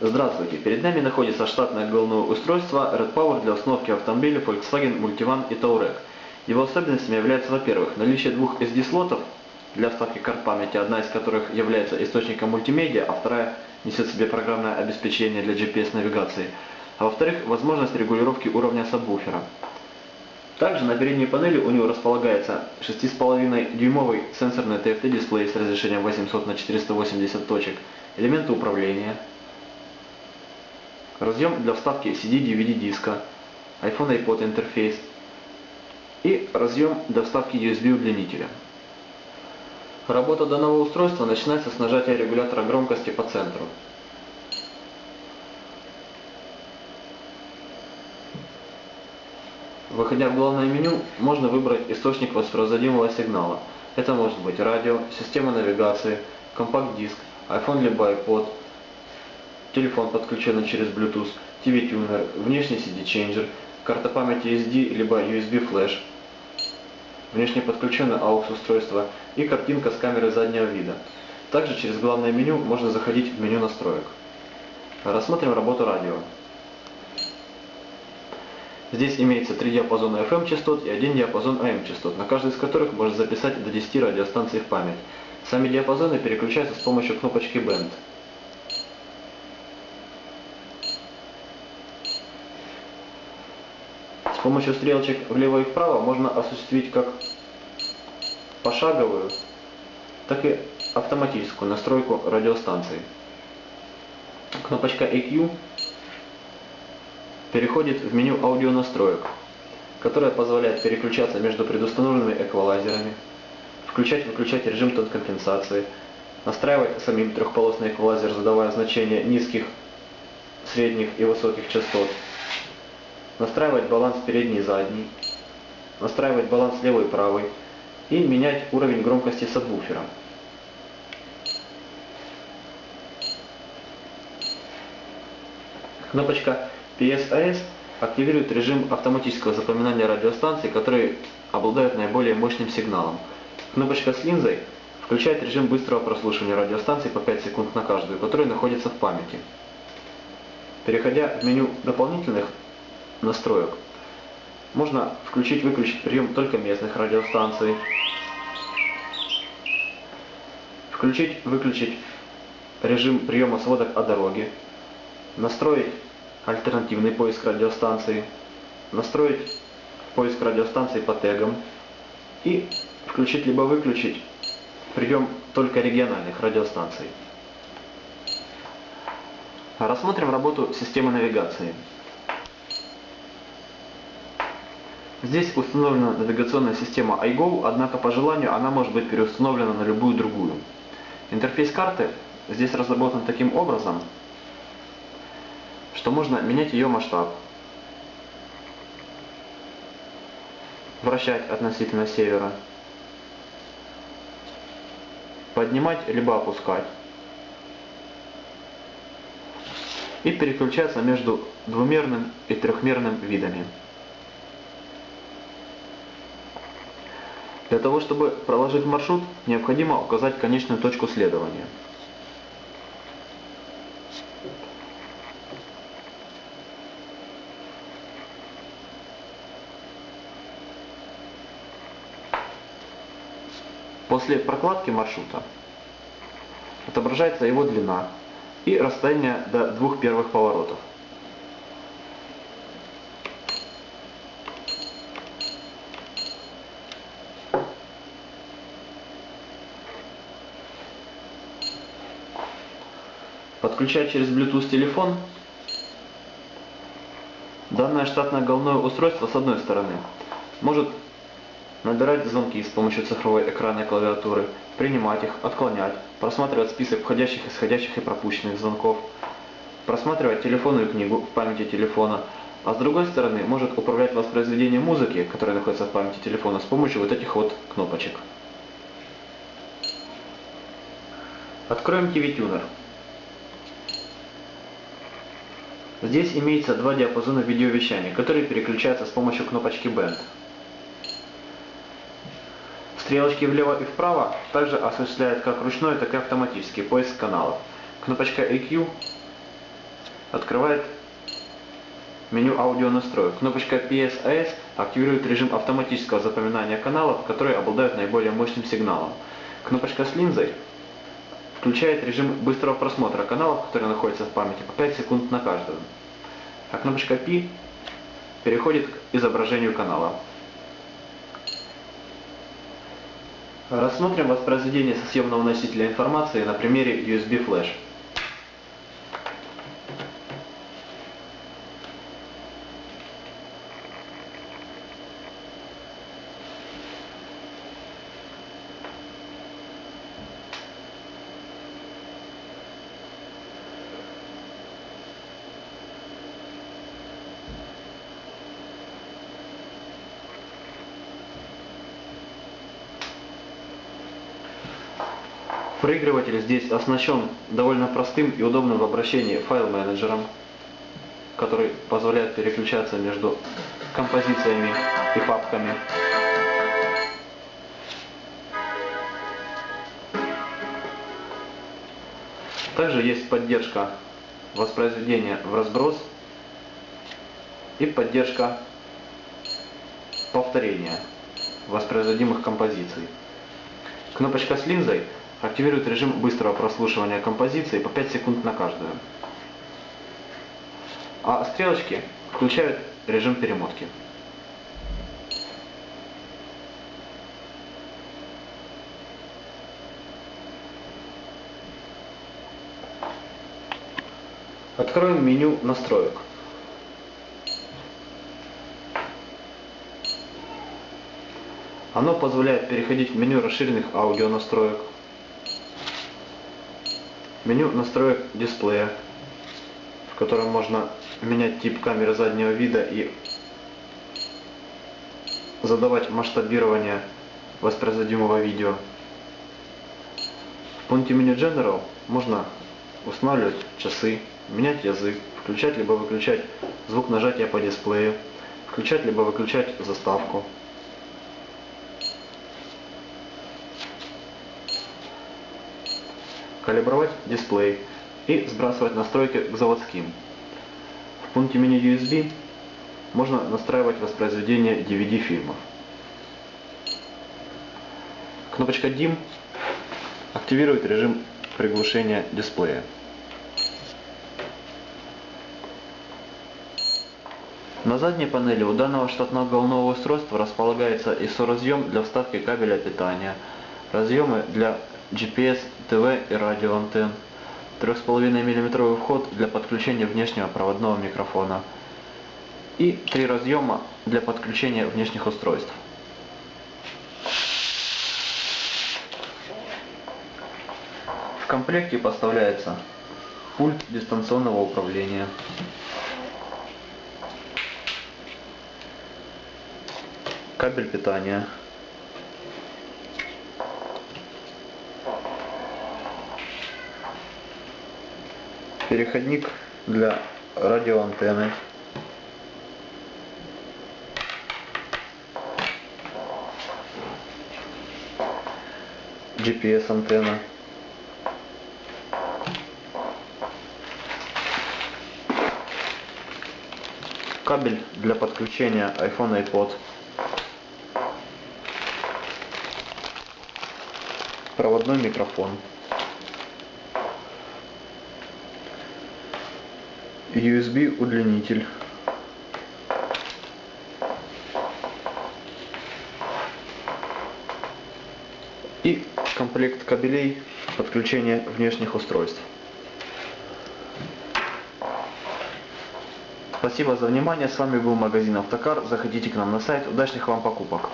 Здравствуйте, перед нами находится штатное головное устройство Red Power для установки автомобилей Volkswagen Multivan и Touareg. Его особенностями является, во-первых, наличие двух SD-слотов для вставки карт памяти, одна из которых является источником мультимедиа, а вторая несет в себе программное обеспечение для GPS-навигации. А во-вторых, возможность регулировки уровня сабвуфера. Также на передней панели у него располагается 6,5 дюймовый сенсорный TFT-дисплей с разрешением 800 на 480 точек, элементы управления, разъем для вставки CD-DVD диска, iPhone iPod интерфейс и разъем для вставки USB удлинителя. Работа данного устройства начинается с нажатия регулятора громкости по центру. Выходя в главное меню, можно выбрать источник воспроизводимого сигнала. Это может быть радио, система навигации, компакт-диск, iPhone либо iPod, телефон подключенный через Bluetooth, TV-тюнер, внешний CD-ченджер, карта памяти SD либо USB флеш, внешне подключенное AUX устройство и картинка с камеры заднего вида. Также через главное меню можно заходить в меню настроек. Рассмотрим работу радио. Здесь имеется три диапазона FM частот и один диапазон AM частот, на каждый из которых можно записать до 10 радиостанций в память. Сами диапазоны переключаются с помощью кнопочки Band. Помощью стрелочек влево и вправо можно осуществить как пошаговую, так и автоматическую настройку радиостанции. Кнопочка EQ переходит в меню аудио настроек, которое позволяет переключаться между предустановленными эквалайзерами, включать-выключать режим тон компенсации, настраивать самим трехполосный эквалайзер, задавая значения низких, средних и высоких частот, настраивать баланс передний и задний, настраивать баланс левый и правый и менять уровень громкости сабвуфера. Кнопочка PSAS активирует режим автоматического запоминания радиостанций, которые обладают наиболее мощным сигналом. Кнопочка с линзой включает режим быстрого прослушивания радиостанций по 5 секунд на каждую, который находится в памяти. Переходя в меню дополнительных настроек, можно включить-выключить прием только местных радиостанций, включить-выключить режим приема сводок о дороге, настроить альтернативный поиск радиостанции, настроить поиск радиостанций по тегам. И включить либо выключить прием только региональных радиостанций. Рассмотрим работу системы навигации. Здесь установлена навигационная система iGo, однако по желанию она может быть переустановлена на любую другую. Интерфейс карты здесь разработан таким образом, что можно менять ее масштаб, вращать относительно севера, поднимать либо опускать и переключаться между двумерным и трехмерным видами. Для того, чтобы проложить маршрут, необходимо указать конечную точку следования. После прокладки маршрута отображается его длина и расстояние до двух первых поворотов. Подключать через Bluetooth телефон данное штатное головное устройство с одной стороны может набирать звонки с помощью цифровой экранной клавиатуры, принимать их, отклонять, просматривать список входящих, исходящих и пропущенных звонков, просматривать телефонную книгу в памяти телефона, а с другой стороны может управлять воспроизведением музыки, которая находится в памяти телефона, с помощью вот этих вот кнопочек. Откроем TV Tuner. Здесь имеется два диапазона видеовещания, которые переключаются с помощью кнопочки Band. Стрелочки влево и вправо также осуществляют как ручной, так и автоматический поиск каналов. Кнопочка EQ открывает меню аудио настроек. Кнопочка PSAS активирует режим автоматического запоминания каналов, которые обладают наиболее мощным сигналом. Кнопочка с линзой включает режим быстрого просмотра каналов, которые находятся в памяти, по 5 секунд на каждую. А кнопочка P переходит к изображению канала. Рассмотрим воспроизведение со съемного носителя информации на примере USB Flash. Проигрыватель здесь оснащен довольно простым и удобным в обращении файл-менеджером, который позволяет переключаться между композициями и папками. Также есть поддержка воспроизведения в разброс и поддержка повторения воспроизводимых композиций. Кнопочка с линзой активирует режим быстрого прослушивания композиции по 5 секунд на каждую. А стрелочки включают режим перемотки. Откроем меню настроек. Оно позволяет переходить в меню расширенных аудио настроек, Меню настроек дисплея, в котором можно менять тип камеры заднего вида и задавать масштабирование воспроизводимого видео. В пункте меню General можно устанавливать часы, менять язык, включать либо выключать звук нажатия по дисплею, включать либо выключать заставку. Калибровать дисплей и сбрасывать настройки к заводским. В пункте меню USB можно настраивать воспроизведение DVD фильмов. Кнопочка DIM активирует режим приглушения дисплея. На задней панели у данного штатного головного устройства располагается ISO-разъем для вставки кабеля питания, разъемы для GPS, ТВ и радиоантенн, 3,5 мм вход для подключения внешнего проводного микрофона. И три разъема для подключения внешних устройств. В комплекте поставляется пульт дистанционного управления, кабель питания, переходник для радиоантенны. GPS антенна. Кабель для подключения iPhone iPod. Проводной микрофон. USB удлинитель. И комплект кабелей подключения внешних устройств. Спасибо за внимание. С вами был магазин Автокар. Заходите к нам на сайт. Удачных вам покупок.